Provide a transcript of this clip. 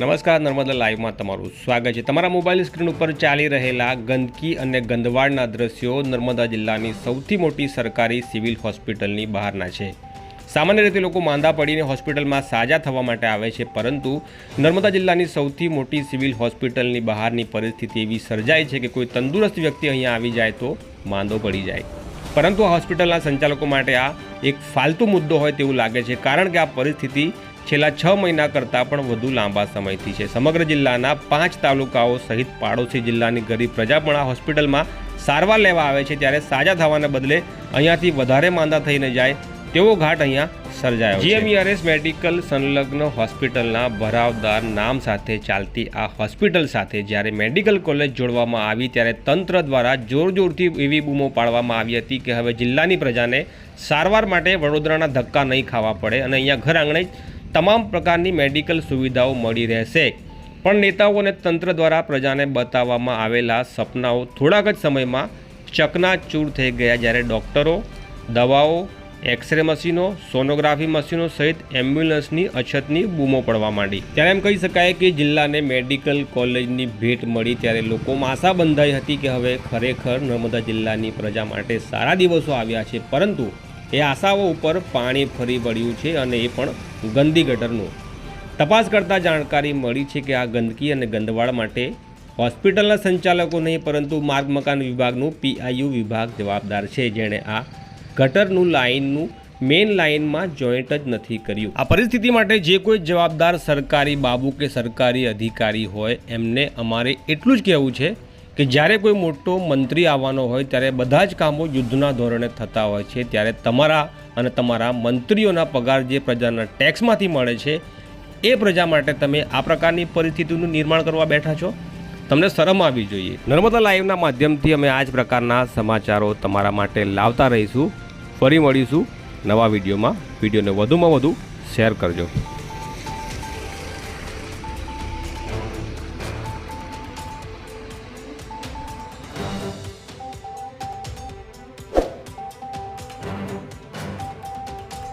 નમસ્કાર, નર્મદા લાઈવમાં તમારું સ્વાગત છે. તમારા મોબાઈલ સ્ક્રીન ઉપર ચાલી રહેલા ગંદકી અને ગંદવાડના દ્રશ્યો નર્મદા જિલ્લાની સૌથી મોટી સરકારી સિવિલ હોસ્પિટલની બહારના છે. સામાન્ય રીતે લોકો માંદા પડીને હોસ્પિટલમાં સાજા થવા માટે આવે છે, પરંતુ નર્મદા જિલ્લાની સૌથી મોટી સિવિલ હોસ્પિટલની બહારની પરિસ્થિતિ એવી સર્જાય છે કે કોઈ તંદુરસ્ત વ્યક્તિ અહીંયા આવી જાય તો માંદો પડી જાય. પરંતુ આ હોસ્પિટલના સંચાલકો માટે આ એક ફાલતુ મુદ્દો હોય તેવું લાગે છે, કારણ કે આ પરિસ્થિતિ છેલ્લા છ મહિના કરતાં પણ વધુ લાંબા સમયથી છે. સમગ્ર જિલ્લાના પાંચ તાલુકાઓ સહિત પાડોશી જિલ્લાની ગરીબ પ્રજા પણ આ હોસ્પિટલમાં સારવાર લેવા આવે છે, ત્યારે સાજા થવાને બદલે અહીંયાથી વધારે માંદા થઈને જાય તેવો ઘાટ અહીંયા સર્જાયો જીએમઈઆરએસ મેડિકલ સંલગ્ન હોસ્પિટલના ભરાવદાર નામ સાથે ચાલતી આ હોસ્પિટલ સાથે જ્યારે મેડિકલ કોલેજ જોડવામાં આવી, ત્યારે તંત્ર દ્વારા જોરજોરથી એવી બૂમો પાડવામાં આવી હતી કે હવે જિલ્લાની પ્રજાને સારવાર માટે વડોદરાના ધક્કા નહીં ખાવા પડે અને અહીંયા ઘર આંગણે તમામ પ્રકારની મેડિકલ સુવિધાઓ મળી રહેશે. પણ નેતાઓ અને તંત્ર દ્વારા પ્રજાને બતાવવામાં આવેલા સપનાઓ થોડાક જ સમયમાં ચકનાચૂર થઈ ગયા જ્યારે ડૉક્ટરો, દવાઓ એક્સરે મશીનો સોનોગ્રાફી મશીનો સહિત એમ્બ્યુલન્સની અછતની બૂમો પડવા માંડી. ત્યારે એમ કહી શકાય કે જિલ્લાને મેડિકલ કોલેજની ભેટ મળી ત્યારે લોકોમાં આશા બંધાઈ હતી કે હવે ખરેખર નર્મદા જિલ્લાની પ્રજા માટે સારા દિવસો આવ્યા છે. પરંતુ એ આશાઓ ઉપર પાણી ફરી વળ્યું છે અને એ પણ ગંદી ગટરનું તપાસ કરતાં જાણકારી મળી છે કે આ ગંદકી અને ગંદવાળ માટે હોસ્પિટલના સંચાલકો નહીં, પરંતુ માર્ગ મકાન વિભાગનું પીઆઈયુ વિભાગ જવાબદાર છે, જેણે આ ગટરનું લાઇનનું મેઇન લાઇનમાં જોઈન્ટ જ નથી કર્યું. આ પરિસ્થિતિ માટે જે કોઈ જવાબદાર સરકારી બાબુ કે સરકારી અધિકારી હોય, એમને અમારે એટલું જ કહેવું છે કે જ્યારે કોઈ મોટો મંત્રી આવવાનો હોય, ત્યારે બધા જ કામો યુદ્ધના ધોરણે થતા હોય છે. ત્યારે તમારા અને તમારા મંત્રીઓના પગાર જે પ્રજાના ટેક્સમાંથી મળે છે, એ પ્રજા માટે તમે આ પ્રકારની પરિસ્થિતિનું નિર્માણ કરવા બેઠા છો? તમને શરમ આવવી જોઈએ. નર્મદા લાઈવના માધ્યમથી અમે આ જ પ્રકારના સમાચારો તમારા માટે લાવતા રહીશું. ફરી મળીશું નવા વિડીયોમાં. વિડીયોને વધુમાં વધુ શેર કરજો.